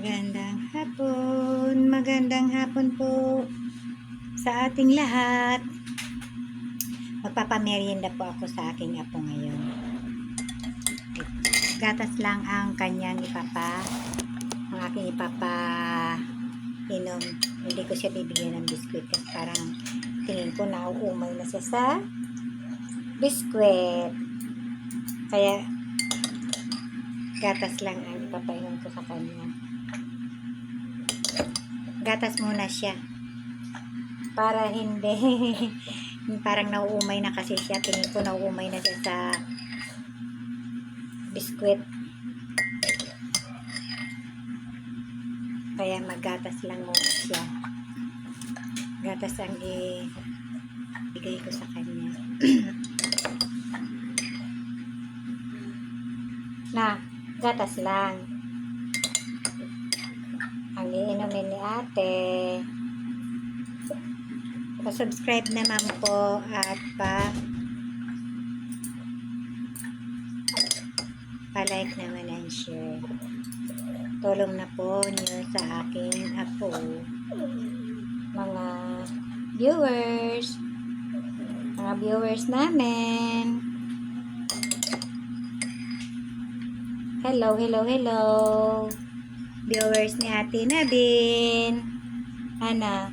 Magandang hapon, magandang hapon po sa ating lahat. Magpapamerienda po ako sa aking apo ngayon. Gatas lang ang kanyang ipapa, ang aking ipapa inom. Hindi ko siya bibigyan ng biskwit parang tingin ko nauumay na siya sa biskwit. Kaya gatas lang ang ipapainom ko sa kanya. Gatas muna siya. Para hindi parang nauumay na kasi siya. Tingin ko nauumay na siya sa biskwit. Kaya maggatas lang muna siya. Gatas ang ibigay ko sa kanya. na, gatas lang. Ang iinumin ni ate. Pa-subscribe naman po at pa pa-like naman and share. Tulong na po niyo sa aking apo. Mga viewers. Mga viewers namin. Hello, hello, hello. Viewers ni Ate Nabin. Ano?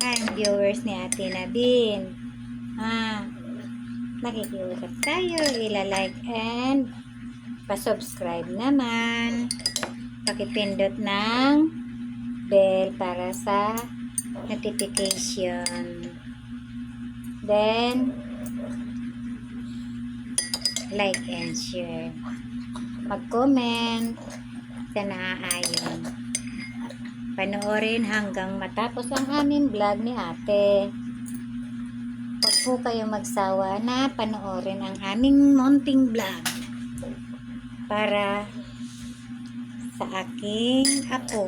Ang viewers ni Ate Nabin. Ah, nakikiusap tayo. Ila-like and pa-subscribe naman. Pakipindot ng bell para sa notification. Then, like and share mag-comment sa naaayon. Panoorin hanggang matapos ang aming vlog ni ate. Huwag po kayo magsawa na panoorin ang aming munting vlog para sa aking apo.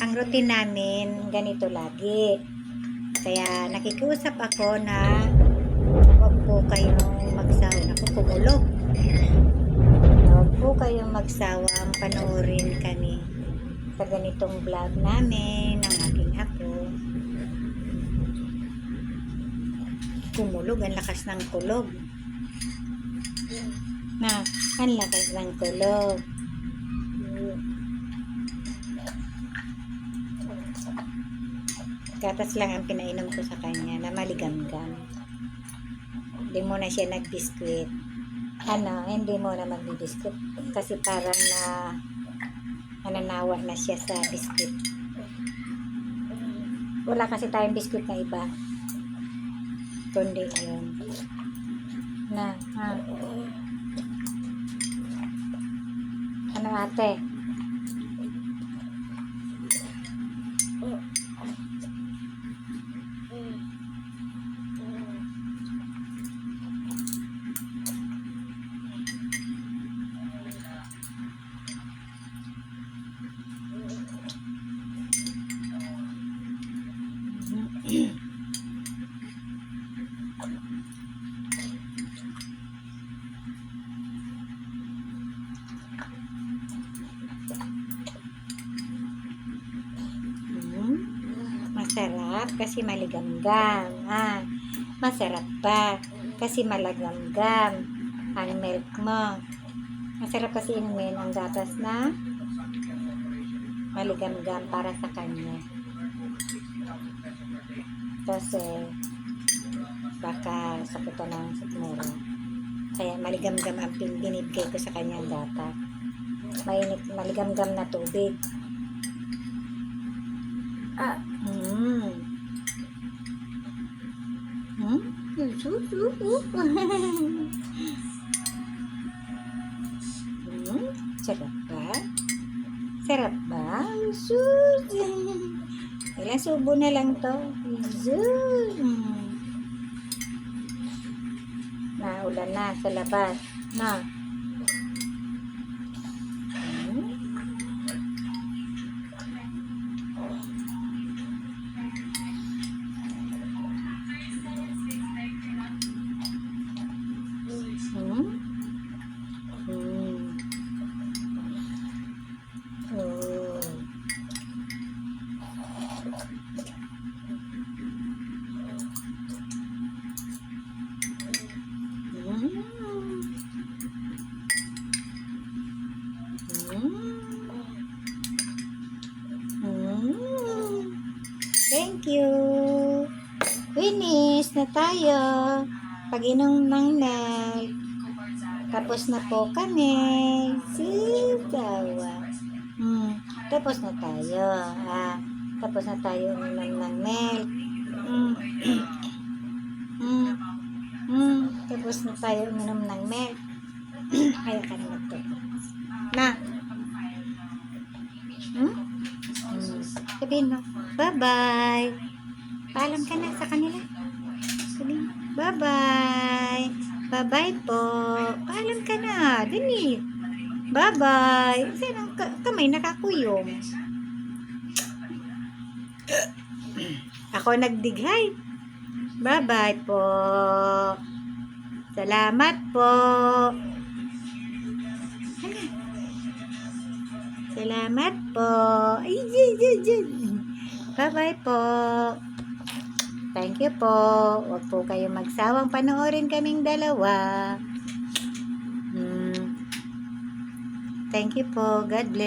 Ang routine namin ganito lagi. Kaya nakikiusap ako na huwag po magsawa. Kumulog. Huwag po kayong magsawang panoorin kami sa ganitong vlog namin ng aking apo. Kumulog, ang lakas ng kulog. Na, ang lakas ng kulog. Gatas lang ang pinainom ko sa kanya na maligamgam hindi mo siya nagbiskwit. Ano, hindi mo na magbibiskwit. Kasi parang na nananawa na siya sa biskwit. Wala kasi tayong biskwit na iba. Kundi yun. Na, ha? Ano ate? Masarap kasi maligamgam. Ah, masarap pa kasi malagamgam ang milk mo. Masarap kasi inumin ang gatas na maligamgam para sa kanya. Kasi baka sakutan ng sigmura. Kaya maligamgam ang binibigay ko sa kanyang gata. Mainit, maligamgam na tubig. Ah, hmm. Hmm? Hmm? Sarap ba? Sarap ba? Sus. Ilang subo na lang to. Sus. Naulan na sa labas. Na. Hmm? Mm. Thank you. Finish na tayo. Pag-inom ng night. Tapos na po kami. Sitawa. Mm. Tapos na tayo. Ah, tapos na tayo uminom ng milk. Mm. mm. Mm. Tapos na tayo uminom ng milk. Kaya ka na magtutok. Sabihin mo, bye-bye. Paalam ka na sa kanila. Sabihin bye-bye. Bye-bye po. Paalam ka na. Dali. Bye-bye. Saan ang ka- kamay nakakuyong? Ako nagdighay. Bye-bye po. Salamat po. Salamat po. Ay, ay, ay. Bye-bye po. Thank you po. Huwag po kayo magsawang panoorin kaming dalawa. Hmm. Thank you po. God bless.